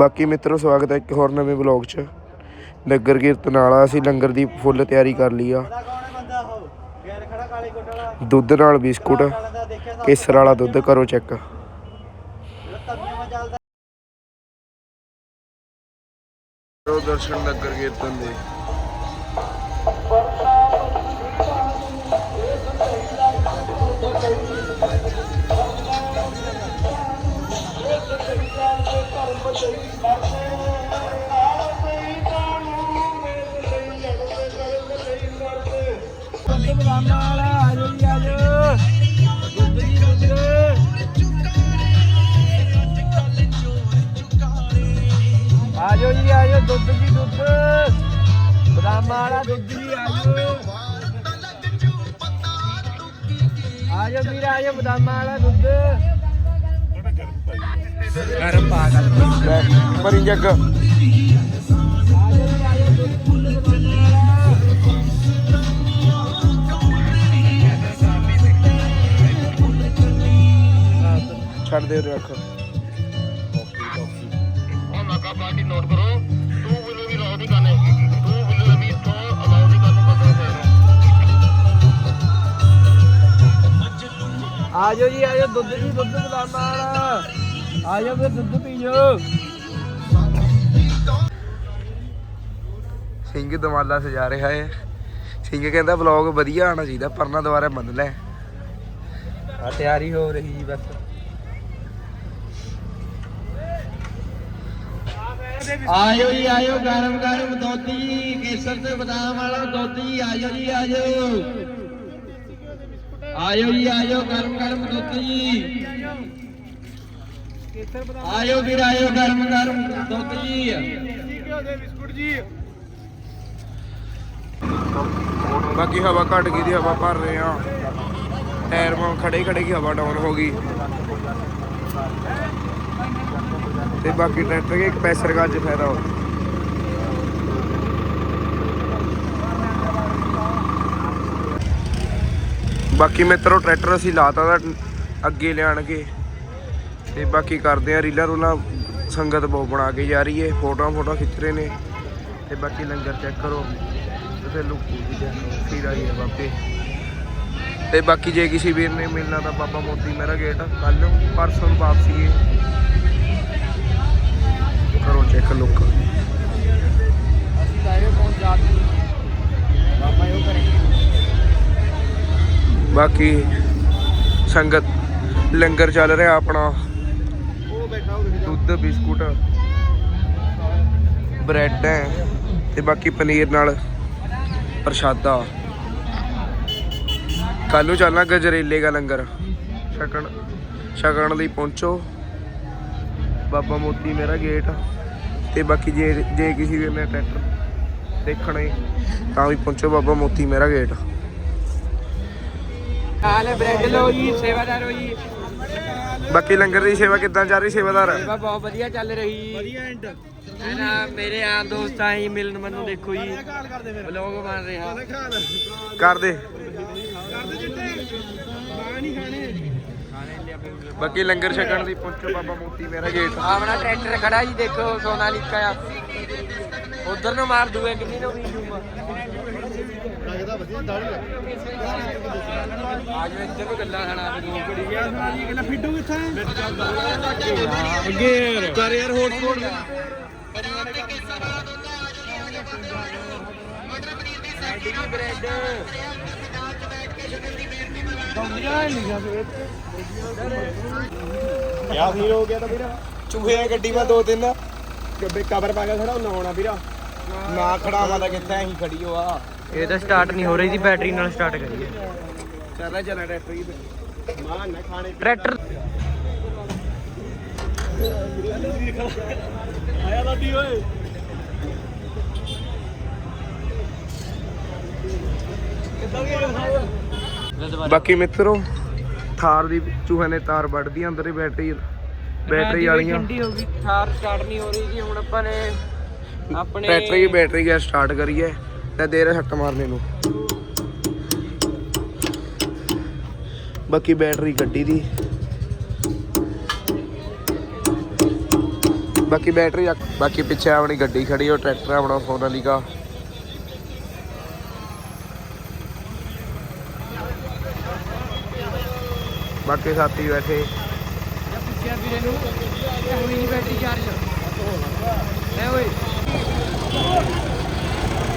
ਬਾਕੀ ਮਿੱਤਰੋ, ਸਵਾਗਤ ਹੈ ਇੱਕ ਹੋਰ ਨਵੇਂ ਵਲੌਗ 'ਚ। ਨਗਰ ਕੀਰਤਨ ਵਾਲਾ, ਅਸੀਂ ਲੰਗਰ ਦੀ ਫੁੱਲ ਤਿਆਰੀ ਕਰ ਲਈ ਆ। ਦੁੱਧ ਨਾਲ ਬਿਸਕੁਟ, ਕੇਸਰ ਵਾਲਾ ਦੁੱਧ, ਕਰੋ ਚੈੱਕ। ਦਰਸ਼ਨ ਨਗਰ ਕੀਰਤਨ ਦੇ। ਆਜੋ ਜੀ, ਆਜੋ, ਦੁੱਧ ਜੀ, ਦੁੱਧ। ਬਦਾਮਾਂ ਵਾਲਾ ਦੁੱਧ ਜੀ, ਆਜੋ। ਆਜੋ ਵੀਰ, ਆਜੋ, ਬਦਾਮਾਂ ਵਾਲਾ ਦੁੱਧ। ਗਰਮ ਪਾ ਕਰ ਮਰੀ ਜੱਗ। ਛੱਡ ਦੇ ਰੱਖ ਉਹ ਨਾਕਾ ਪਾਰਟੀ ਨੋਟ ਕਰੋ ਟੂ ਵੀਲਰ ਵੀ ਅਲਾਉ ਨਹੀਂ ਕਰਨੇ ਟੂ ਵੀਲਰ ਵੀ ਤੋਂ ਅਲਾਉ ਨਹੀਂ ਕਰਨੇ ਬੰਦੇ ਤੇ ਆਜੋ ਜੀ ਆਜੋ ਦੁੱਧ ਜੀ ਦੁੱਧ ਬਦਾਮਾਂ ਆਜੋ ਫਿਰ ਦੁੱਧ ਪੀਓ। ਸਿੰਘ ਦਮਾਲਾ ਸਜਾ ਰਿਹਾ ਹੈ। ਸਿੰਘ ਕਹਿੰਦਾ ਵਲੌਗ ਵਧੀਆ ਆਣਾ ਚਾਹੀਦਾ ਪਰਨਾ ਦੁਬਾਰਾ ਮੰਨ ਲੈ। ਆ ਤਿਆਰੀ ਹੋ ਰਹੀ ਜੀ ਬਸ। ਆਇਓ ਜੀ ਆਇਓ ਗਰਮ ਗਰਮ ਜੀ ਕੇਸਰ ਤੇ ਬਦਾਮ ਵਾਲਾ ਜੀ ਆਇਓ ਜੀ ਆਇਓ। ਆਇਓ ਜੀ ਆਇਓ ਗਰਮ ਗਰਮ ਜੀ ਆਇਓ ਵੀਰ ਆਇਓ ਗਰਮ ਗਰਮ। ਦੁੱਧ ਜੀ। ਬਾਕੀ ਹਵਾ ਘਟ ਗਈ ਦੀ ਹਵਾ ਭਰ ਰਹੇ ਆ ਟਾਇਰ ਮਾ ਖੜੇ ਖੜੇ ਕੀ ਹਵਾ ਡਾਊਨ ਹੋ ਗਈ। ਤੇ ਬਾਕੀ ਟਰੈਕਟਰ ਕੇ ਇੱਕ ਪੈਸਰ ਗੱਜ ਫਾਇਦਾ ਹੋ ਬਾਕੀ ਮਿੱਤਰੋ ਟਰੈਕਟਰ ਅਸੀਂ ਲਾਤਾ ਦਾ ਅੱਗੇ ਲਿਆਣਗੇ ਤੇ ਬਾਕੀ ਕਰਦੇ ਆ ਰੀਲਾਂ ਰੂਲਾਂ, ਸੰਗਤ ਬਹੁਤ ਬਣਾ ਕੇ ਜਾ ਰਹੀ ਏ ਫੋਟੋਆਂ ਫੋਟੋਆਂ ਖਿੱਚ ਰਹੇ ਨੇ, ਤੇ ਬਾਕੀ ਲੰਗਰ ਚੈੱਕ ਕਰੋ, ਤੇ ਫਿਰ ਲੁੱਕੂ ਦੀ ਚੈੱਕ ਫਿਰ ਆਈ ਹੈ ਬਾਪੇ ਤੇ ਬਾਕੀ ਜੇ ਕਿਸੇ ਵੀਰ ਨੇ ਮਿਲਣਾ ਤਾਂ ਬਾਬਾ ਮੋਤੀ ਮੇਰਾ ਗੇਟ ਕੱਲ ਪਰਸੋਂ ਵਾਪਸੀ ਏ। ਕਰੋ ਚੈੱਕ ਲੁੱਕ ਅਸੀਂ ਲਾਇਓ ਕੌਣ ਜਾਤੀ ਬਾਬਾ ਇਹੋ ਕਰੇਂਗੇ ਬਾਕੀ ਸੰਗਤ ਲੰਗਰ ਚੱਲ ਰਿਹਾ ਆਪਣਾ। ਦੁੱਧ ਬਿਸਕੁਟ, ਬ੍ਰੈਡ ਹੈ ਤੇ ਬਾਕੀ ਪਨੀਰ ਨਾਲ ਪ੍ਰਸ਼ਾਦਾ। ਕੱਲ ਨੂੰ ਚੱਲਣਾ ਗਜਰੇਲੇ ਦਾ ਲੰਗਰ। ਛਕਣ ਛਕਣ ਲਈ ਪਹੁੰਚੋ। ਬਾਬਾ ਮੋਤੀ ਮੇਰਾ ਗੇਟ ਤੇ ਬਾਕੀ ਜੇ ਜੇ ਕਿਸੇ ਵੀ ਨੇ ਟਰੈਕਟਰ ਦੇਖਣਾ, ਤਾਂ ਵੀ ਪਹੁੰਚੋ ਬਾਬਾ ਮੋਤੀ ਮੇਰਾ ਗੇਟ ਹਾਲੇ ਬ੍ਰੈਡ ਲਓ ਜੀ, ਸੇਵਾਦਾਰ ਹੋ ਜੀ। ਬਾਕੀ ਲੰਗਰ ਦੀ ਸੇਵਾ ਕਿੱਦਾਂ ਚੱਲ ਰਹੀ ਸੇਵਾਦਾਰ? ਸੇਵਾ ਬਹੁਤ ਵਧੀਆ ਚੱਲ ਰਹੀ। ਵਧੀਆ ਐਂਡ ਨਾ ਮੇਰੇ ਆ ਦੋਸਤ ਆਈ ਮਿਲਣ ਮੈਨੂੰ ਦੇਖੋ ਜੀ। ਵਲੌਗ ਬਣ ਰਿਹਾ। ਕਰ ਦੇ? ਬਾਕੀ ਲੰਗਰ ਛਕਣ ਲਈ ਪਹੁੰਚੋ ਬਾਬਾ ਮੋਤੀ ਮੇਰਾ ਗੇਟ ਆਪਣਾ ਟਰੈਕਟਰ ਖੜਾ ਜੀ ਦੇਖੋ ਸੋਨਾਲੀਕਾ ਆ। ਉਧਰ ਨੂੰ ਮਾਰ ਦੂਏ ਕਿੰਨੀ ਨੂੰ ਵੀ ਜੂਮ ਲੱਗਦਾ ਵਧੀਆ ਦਾੜੀ ਆਜ ਇੱਧਰ ਨੂੰ ਗੱਲਾਂ ਖਾਣਾ ਵੀ ਦੋ ਕੁੜੀ ਗਿਆ ਸੋਨਾਲੀ ਕਿੰਨਾ ਫਿੱਡੂ ਕਿੱਥੇ ਅੱਗੇ ਕਰ ਯਾਰ ਹੋਟ ਸਪੋਟ ਬ੍ਰੈਡ ਯਾ ਫੀਲ ਹੋ। ਗਿਆ ਤਾਂ ਵੀਰ। ਚੂਹੇ ਆ ਗੱਡੀ ਮਾ ਦੋ ਤਿੰਨ। ਗੱਬੇ ਕਵਰ ਪਾ ਕੇ ਖੜਾ ਉਹ ਆਉਣਾ ਵੀਰ। ਨਾ ਖੜਾਵਾ ਤਾਂ ਕਿੱਥੇ ਅਸੀਂ ਖੜੀ ਹੋ ਆ। ਇਹ ਤਾਂ ਸਟਾਰਟ ਨਹੀਂ ਹੋ ਰਹੀ ਸੀ ਬੈਟਰੀ ਨਾਲ ਸਟਾਰਟ ਕਰੀਏ। ਚੱਲ ਚੱਲ ਟਰੈਕਟਰ ਹੀ ਮਾਂ ਨਾ ਖਾਣੇ ਟਰੈਕਟਰ ਆਇਆ ਲਾਡੀ ਓਏ। ਬਾਕੀ ਮਿੱਤਰੋ ਥਾਰ ਦੀ ਚੂਹੇ ਨੇ ਤਾਰ ਵੱਢਦੀ ਅੰਦਰ ਬੈਟਰੀ ਬੈਟਰੀ ਵਾਲੀਆਂ। ਠੰਡੀ ਹੋ ਗਈ। ਥਾਰ ਸਟਾਰਟ ਨਹੀਂ ਹੋ ਰਹੀ ਸੀ ਹੁਣ ਆਪਾਂ ਨੇ ਆਪਣੇ ਟਰੈਕਟਰ ਦੀ ਬੈਟਰੀ ਗੈਸ ਸਟਾਰਟ ਕਰੀਏ। ਤੇ ਦੇ ਰਿਹਾ ਛੱਟ ਮਾਰਨੇ ਨੂੰ। ਬਾਕੀ ਬੈਟਰੀ ਗੱਡੀ ਦੀ। ਬਾਕੀ ਬੈਟਰੀ ਬਾਕੀ ਪਿੱਛੇ ਆਪਣੀ ਗੱਡੀ ਖੜੀ ਉਹ ਟਰੈਕਟਰ ਆਪਣਾ ਸੋਨਾਲੀਕਾ ਬਾਕੀ ਸਾਥੀ ਬੈਠੇ। ਪੁੱਛਿਆ ਵੀਰੇ ਨੂੰ ਹੋਈ ਨਹੀਂ ਬੈਟਰੀ ਚਾਰਜ ਐ ਓਏ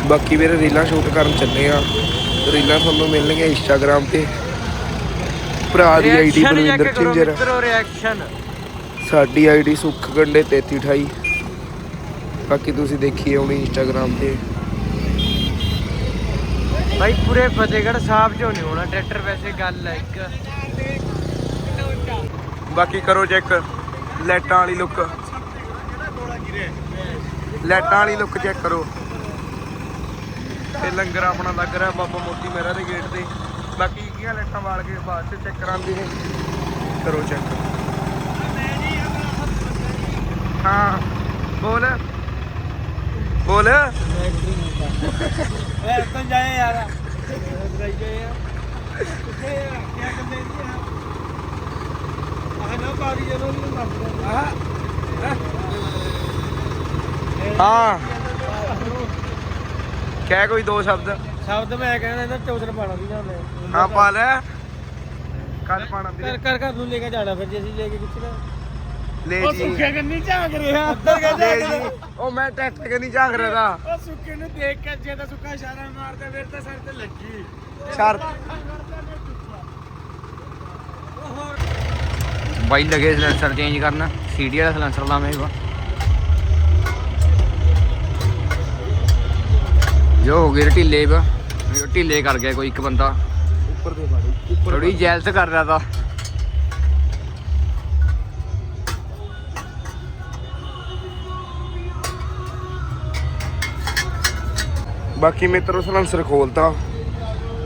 ਬਾਕੀ ਵੀਰੇ ਰੀਲਾਂ ਸ਼ੂਟ ਕਰਨ ਚੱਲੇ ਆ। ਰੀਲਾਂ ਤੁਹਾਨੂੰ ਮਿਲਣਗੀਆਂ ਇੰਸਟਾਗ੍ਰam ਤੇ। ਭਰਾ ਦੀ ਆਈਡੀ ਬਲਵਿੰਦਰ ਚਿੰਜਰ ਸਾਡੀ ਆਈਡੀ ਸੁੱਖ ਗੰਡੇ 3328 ਬਾਕੀ ਤੁਸੀਂ ਦੇਖੀਏ ਹੁਣ ਇੰਸਟਾਗ੍ਰam ਤੇ। ਭਾਈ ਪੂਰੇ ਫਤਿਹਗੜ੍ਹ ਸਾਹਿਬ ਚੋਂ ਨਹੀਂ ਹੋਣਾ ਟਰੈਕਟਰ ਵੈਸੇ ਗੱਲ ਹੈ ਇੱਕ। ਬਾਕੀ ਕਰੋ ਚੈੱਕ ਲਾਈਟਾਂ ਵਾਲੀ ਲੁੱਕ ਲਾਈਟਾਂ ਵਾਲੀ ਲੁੱਕ ਚੈੱਕ ਕਰੋ। ਤੇ ਲੰਗਰ ਆਪਣਾ ਲੱਗ ਰਿਹਾ ਬਾਬਾ ਮੋਤੀ ਮਹਿਰਾ ਦੇ ਗੇਟ ਤੇ। ਬਾਕੀ ਕੀ ਲਾਈਟਾਂ ਵਾਲ ਕੇ ਬਾਅਦ ਚ ਚੈੱਕ ਕਰਾਂਦੇ ਨੇ ਕਰੋ ਚੈੱਕ ਹਾਂ, ਬੋਲ। ਬੋਲ। ਐ ਤਾਂ ਜਾਏ ਯਾਰ। ਜਾਏ ਯਾਰ ਕਿੱਥੇ ਆ ਕੀ ਕਰਦੇ ਜੀ ਆਹ ਨਾ ਪਾਰੀ ਜਦੋਂ ਵੀ ਆਹ। ਹਾਂ। ਕਹਿ ਕੋਈ ਦੋ ਸ਼ਬਦ। ਸ਼ਬਦ ਮੈਂ ਕਹਿੰਦਾ ਇਹਨਾਂ ਚੌਧਰ ਪਾਣਾ ਵੀ ਜਾਂਦੇ ਹਾਂ ਪਾ ਲੈ। ਕੱਲ ਪਾਣਾ ਕਰ ਵੀਰੇ ਕਰ ਘਰ ਨੂੰ ਲੈ ਕੇ ਜਾਣਾ ਫਿਰ ਜੇ ਅਸੀਂ ਲੈ ਕੇ ਕਿੱਥੇ ਨਾ ਲੈ ਉਹ ਜੀ। ਸੁੱਖੇ ਕੰਨੀ ਝਾਕ ਰਿਹਾ। ਉੱਧਰ ਕਹਿੰਦਾ ਲੈ ਜੀ। ਉਹ ਮੈਂ ਟਰੈਕਟਰ ਕਿ ਨਹੀਂ ਝਾਂਕ ਰਿਹਾ ਤਾ। ਉਹ ਸੁੱਕੇ ਨੂੰ ਦੇਖ ਕੇ ਜੇ ਤਾਂ ਸੁੱਕਾ ਇਸ਼ਾਰਾ ਮਾਰਦਾ ਫਿਰ ਤਾਂ ਸਿਰ ਤੇ ਲੱਗੀ। ਸ਼ਰ ਬਾਈ ਲਗੇ ਸਿਲੰਸਰ ਚੇਂਜ ਕਰਨ। ਸੀਡੀ ਵਾਲਾ ਸਿਲੰਸਰ ਲਾਵੇਂਗਾ ਜੋ ਹੋ ਗਏ ਢਿੱਲੇ ਵਾ ਜੋ ਢਿੱਲੇ ਕਰ ਗਿਆ ਕੋਈ ਇੱਕ ਬੰਦਾ। ਉੱਪਰ ਦੇ ਬਾੜੀ ਉੱਪਰ ਥੋੜੀ ਜੈਲਸ ਕਰ ਰਿਹਾ ਤਾ। ਬਾਕੀ ਮਿੱਤਰੋ ਸਲੈਂਸਰ ਖੋਲਤਾ।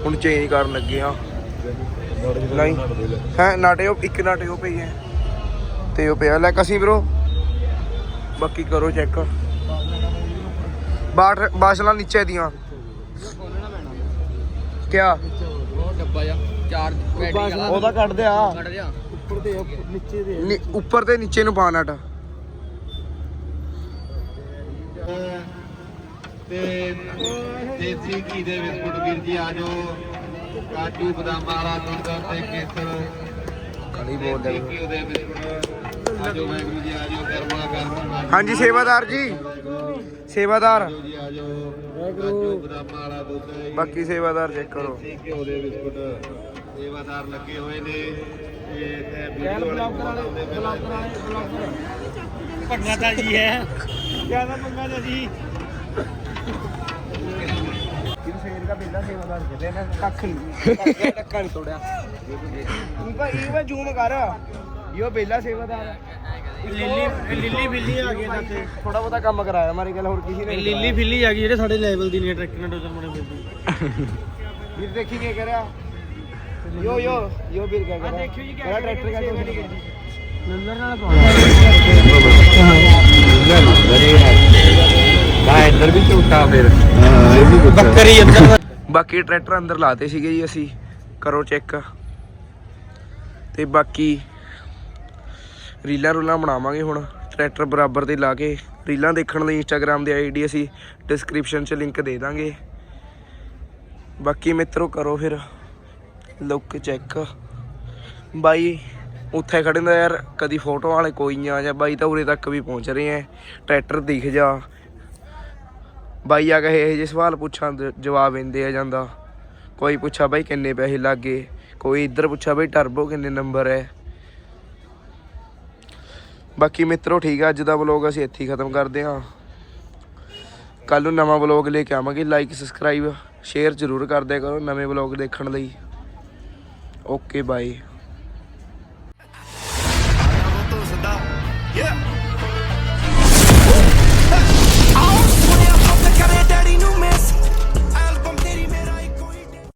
ਹੁਣ ਚੇਂਜ ਕਰਨ ਲੱਗੇ ਆ। ਨਹੀਂ ਹੈ ਨਾਟੇ ਉਹ ਇੱਕ ਨਾਟੇ ਉਹ ਪਈ ਹੈ ਤੇ ਉਹ ਪਿਆ। ਲੈ ਕਸੀ ਬ్రో ਬਾਕੀ ਕਰੋ ਚੈੱਕ ਬਾਟ ਬਾਸ਼ਲਾ ਨੀਚੇ ਦੀਆਂ। ਕਿਆ? ਉਹ ਡੱਬਾ ਜਾ ਚਾਰਜ ਬੈਟਰੀ ਵਾਲਾ ਉਹਦਾ ਕੱਢ ਦਿਆ। ਕੱਢ ਦਿਆ ਉੱਪਰ ਦੇ ਨੀਚੇ ਦੇ ਨੀ- ਉੱਪਰ ਤੇ ਨੀਚੇ ਨੂੰ ਪਾ ਨਟ ਤੇ ਦੇਸੀ ਘੀ ਦੇ ਬਿਸਕੁਟ ਵੀਰ ਜੀ ਆ ਜਾਓ। ਕਾਜੂ ਬਦਾਮ ਵਾਲਾ ਦੁੱਧ ਤੇ ਕੇਸਰ। ਕਲੀ ਬੋਲ ਦੇਸੀ ਘੀ ਦੇ ਬਿਸਕੁਟ। ਵਾਹਿਗੁਰੂ ਜੀ ਹਾਂਜੀ ਸੇਵਾਦਾਰ ਜੀ। ਸੇਵਾਦਾਰ। ਜੀ ਵਾਲਾ ਦੁੱਧ ਬਾਕੀ ਸੇਵਾਦਾਰ ਚੈੱਕ ਕਰੋ। ਦੇਸੀ ਘਿਓ ਦੇ ਬਿਸਕੁਟ ਸੇਵਾਦਾਰ ਲੱਗੇ ਹੋਏ ਨੇ। ਤੇ ਇਹ ਵੀਡੀਓ ਵਾਲੇ ਬਣਾਉਂਦੇ ਪਏ ਨੇ। ਪੰਗਾ ਤਾਂ ਜੀ ਹੈ। ਜ਼ਿਆਦਾ ਪੰਗਾ ਤਾਂ ਜੀ। ਕਿਨ ਸ਼ੇਰ ਦਾ ਬਿੱਲਾ ਸੇਵਾਦਾਰ ਕਹਿੰਦੇ ਨੇ ਕੱਖ ਨਹੀਂ ਟੱਕਾ ਨਹੀਂ ਤੋੜਿਆ। ਇਹ ਬਾ ਇਹ ਬਾ ਜ਼ੂਮ ਕਰ। ਇਹੋ ਬੇਲਾ ਸੇਵਾਦਾਰ ਲਿੱਲੀ ਲਿੱਲੀ ਬਿੱਲੀ ਆ ਗਈ ਤੇ ਥੋੜਾ ਬਹੁਤਾ ਕੰਮ ਕਰਾਇਆ ਮਾਰੀ ਗੱਲ ਹੋਰ ਕਿਸੇ ਨੇ ਨਹੀਂ ਲਿੱਲੀ ਫਿੱਲੀ ਆ ਗਈ ਜਿਹੜੇ ਸਾਡੇ ਲੈਵਲ ਦੀ ਨੇ ਟਰੈਕਟਰ ਨਾਲ ਡੋਜ਼ਰ ਮੋੜੇ ਫਿਰਦੀ। ਕਰਾਇਆ। ਵੀਰ ਦੇਖੀ ਕੀ ਕਰਿਆ? ਯੋ ਯੋ ਯੋ ਵੀਰ ਕਿਆ ਕਰਿਆ? ਦੇਖਿਓ ਜੀ ਕਿਆ ਮੇਰਾ ਟਰੈਕਟਰ ਕਾ ਨੰਬਰ ਨਾਲ ਪਾਉਣਾ। ਇੱਧਰ ਵੀ ਝੂਟਾ ਫਿਰ ਬੱਕਰੀ। ਅੰਦਰ ਬਾਕੀ ਟਰੈਕਟਰ ਅੰਦਰ ਲਾਤੇ ਸੀਗੇ ਜੀ ਅਸੀਂ ਕਰੋ ਚੈੱਕ। ਤੇ ਬਾਕੀ ਰੀਲਾਂ ਰੂਲਾਂ ਬਣਾਵਾਂਗੇ ਹੁਣ। ਟਰੈਕਟਰ ਬਰਾਬਰ ਤੇ ਲਾ ਕੇ ਰੀਲਾਂ ਦੇਖਣ ਲਈ ਇੰਸਟਾਗ੍ਰam ਦੀ ਆਈਡੀ ਅਸੀਂ ਡਿਸਕ੍ਰਿਪਸ਼ਨ 'ਚ ਲਿੰਕ ਦੇ ਦਾਂਗੇ। ਬਾਕੀ ਮਿੱਤਰੋ ਕਰੋ ਫਿਰ ਲੁੱਕ ਚੈੱਕ ਬਾਈ, ਉੱਥੇ ਖੜੇ ਨੇ ਯਾਰ, ਕਦੀ ਫੋਟੋ ਵਾਲੇ ਕੋਈ ਨਹੀਂ ਆ ਜਾ। ਬਾਈ ਤਾਂ ਉਰੇ ਤੱਕ ਵੀ ਪਹੁੰਚ ਰਹੇ ਐ। ਟਰੈਕਟਰ ਦਿਖ ਜਾ। ਬਾਈ ਆ ਕਹੇ ਇਹ ਜਿਹੇ ਸਵਾਲ ਪੁੱਛਾਂ ਜਵਾਬ ਦਿੰਦੇ ਆ ਜਾਂਦਾ। ਕੋਈ ਪੁੱਛਾ ਬਾਈ ਕਿੰਨੇ ਪੈਸੇ ਲੱਗੇ? ਕੋਈ ਇੱਧਰ ਪੁੱਛਾ ਬਈ ਟਰਬੋ ਕਿੰਨੇ ਨੰਬਰ ਹੈ ਬਾਕੀ ਮਿੱਤਰੋ, ਠੀਕ ਆ, ਅੱਜ ਦਾ ਵਲੋਗ ਅਸੀਂ ਇੱਥੇ ਹੀ ਖਤਮ ਕਰਦੇ ਹਾਂ। ਕੱਲ ਨੂੰ ਨਵਾਂ ਵਲੋਗ ਲੈ ਕੇ ਆਵਾਂਗੇ। ਲਾਈਕ ਸਬਸਕ੍ਰਾਈਬ ਸ਼ੇਅਰ ਜ਼ਰੂਰ ਕਰ ਕਰੋ ਨਵੇਂ ਵਲੋਗ ਦੇਖਣ ਲਈ। Okay bye